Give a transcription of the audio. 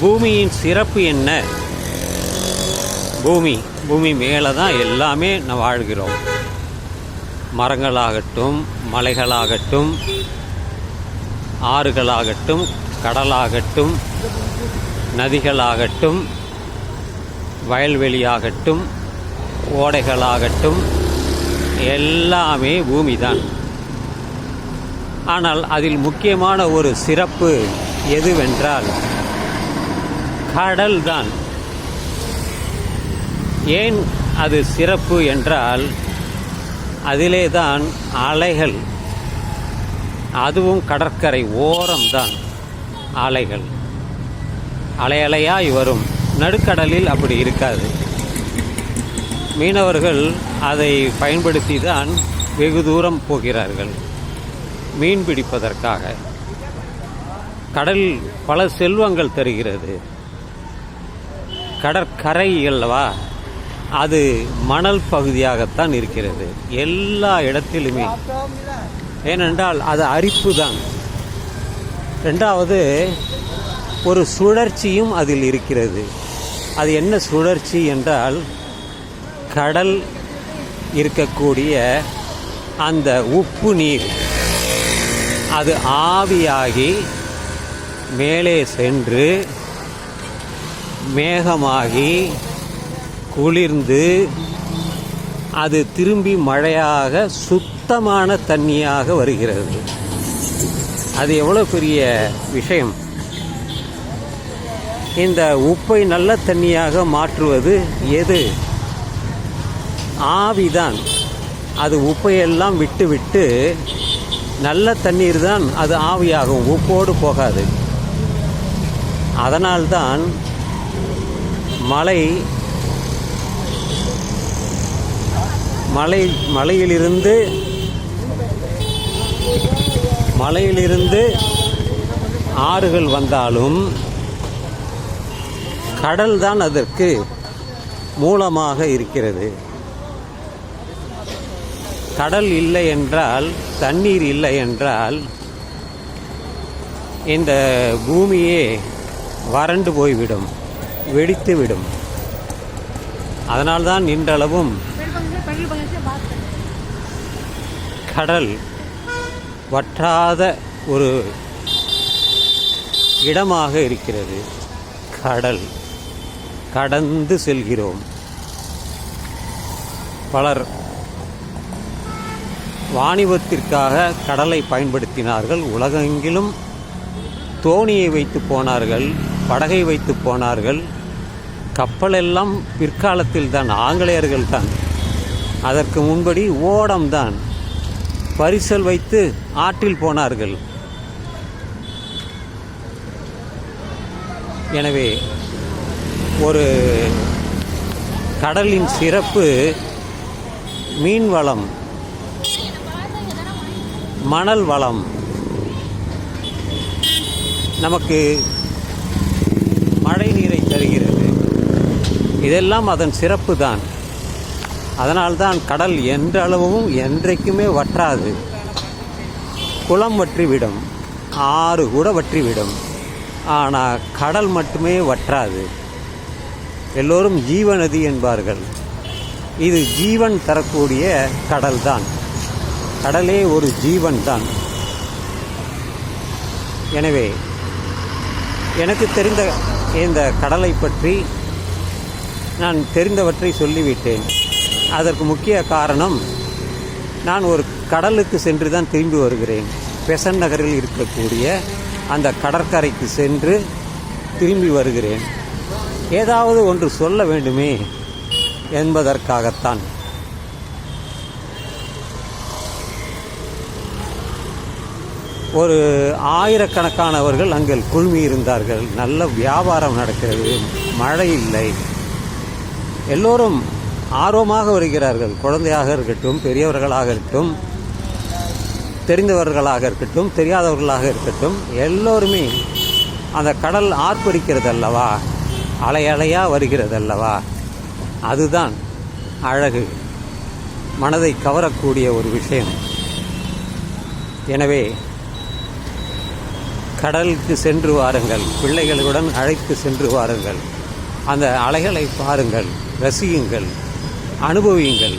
பூமியின் சிறப்பு என்ன? பூமி பூமி மேலே தான் எல்லாமே நான் வாழ்கிறோம். மரங்களாகட்டும் மலைகளாகட்டும் ஆறுகளாகட்டும் கடலாகட்டும் நதிகளாகட்டும் வயல்வெளியாகட்டும் ஓடைகளாகட்டும் எல்லாமே பூமி தான் ஆனால் அதில் முக்கியமான ஒரு சிறப்பு எதுவென்றால் கடல் தான் ஏன் அது சிறப்பு என்றால் அதிலே தான் அலைகள் அதுவும் கடற்கரை ஓரம்தான் அலைகள் அலையலையாய் வரும். நடுக்கடலில் அப்படி இருக்காது. மீனவர்கள் அதை பயன்படுத்தி தான் வெகு தூரம் போகிறார்கள். மீன் பிடிப்பதற்காக. கடல் பல செல்வங்கள் தருகிறது. கடற்கரை அல்லவா? அது மணல் பகுதியாகத்தான் இருக்கிறது. எல்லா இடத்திலுமே. ஏனென்றால் அது அரிப்பு தான் ரெண்டாவது ஒரு சுழற்சியும் அதில் இருக்கிறது. அது என்ன சுழற்சி என்றால் கடல் இருக்கக்கூடிய அந்த உப்பு நீர். அது ஆவியாகி மேலே சென்று மேகமாகி குளிர்ந்து அது திரும்பி மழையாக சுத்தமான தண்ணியாக வருகிறது. அது எவ்வளோ பெரிய விஷயம்? இந்த உப்பை நல்ல தண்ணியாக மாற்றுவது எது? ஆவிதான். அது உப்பையெல்லாம் விட்டு விட்டு நல்ல தண்ணீர் தான் அது ஆவியாகும். உப்போடு போகாது. அதனால்தான் மலை மலை மலையிலிருந்து மலையிலிருந்து ஆறுகள் வந்தாலும் கடல் தான் அதற்கு மூலமாக இருக்கிறது. கடல் இல்லை என்றால் தண்ணீர் இல்லை என்றால் இந்த பூமியே வறண்டு போய்விடும். வெடித்துவிடும். அதனால்தான் இன்றளவும் கடல் வற்றாத ஒரு இடமாக இருக்கிறது. கடல். கடந்து செல்கிறோம். பலர் வாணிபத்திற்காக கடலை பயன்படுத்தினார்கள். உலகெங்கிலும் தோணியை வைத்து போனார்கள் படகை வைத்து போனார்கள். கப்பலெல்லாம் பிற்காலத்தில் தான் ஆங்கிலேயர்கள் தான் அதற்கு முன்படி ஓடம் தான் பரிசல் வைத்து ஆற்றில் போனார்கள். எனவே ஒரு கடலின் சிறப்பு மீன் வளம் மணல் வளம். நமக்கு மழை நீரை தருகிறது. இதெல்லாம் அதன் சிறப்பு தான் அதனால்தான் கடல் என்றளவும் என்றைக்குமே வற்றாது. குளம் வற்றிவிடும். ஆறு கூட வற்றிவிடும். ஆனால் கடல் மட்டுமே வற்றாது. எல்லோரும் ஜீவநதி என்பார்கள். இது ஜீவன் தரக்கூடிய கடல் தான் கடலே ஒரு ஜீவன் தான் எனவே எனக்கு தெரிந்த இந்த கடலை பற்றி நான் தெரிந்தவற்றை சொல்லிவிட்டேன். அதற்கு முக்கிய காரணம் நான் ஒரு கடலுக்கு சென்று தான் திரும்பி வருகிறேன். பெசன் நகரில் இருக்கக்கூடிய அந்த கடற்கரைக்கு சென்று திரும்பி வருகிறேன். ஏதாவது ஒன்று சொல்ல வேண்டுமே என்பதற்காகத்தான். ஒரு ஆயிரக்கணக்கானவர்கள் அங்கே குழுமி இருந்தார்கள் நல்ல வியாபாரம் நடக்கிறது. மழை இல்லை. எல்லோரும் ஆர்வமாக வருகிறார்கள். குழந்தையாக இருக்கட்டும் பெரியவர்களாக இருக்கட்டும் தெரிந்தவர்களாக இருக்கட்டும் தெரியாதவர்களாக இருக்கட்டும் எல்லோருமே அந்த கடல் ஆர்ப்பரிக்கிறது அல்லவா அலை அலையாக வருகிறது அல்லவா அதுதான் அழகு. மனதை கவரக்கூடிய ஒரு விஷயம். எனவே கடலுக்கு சென்று வாருங்கள். பிள்ளைகளுடன் அழைத்து சென்று வாருங்கள். அந்த அலைகளை பாருங்கள். ரசியுங்கள் அனுபவியுங்கள்.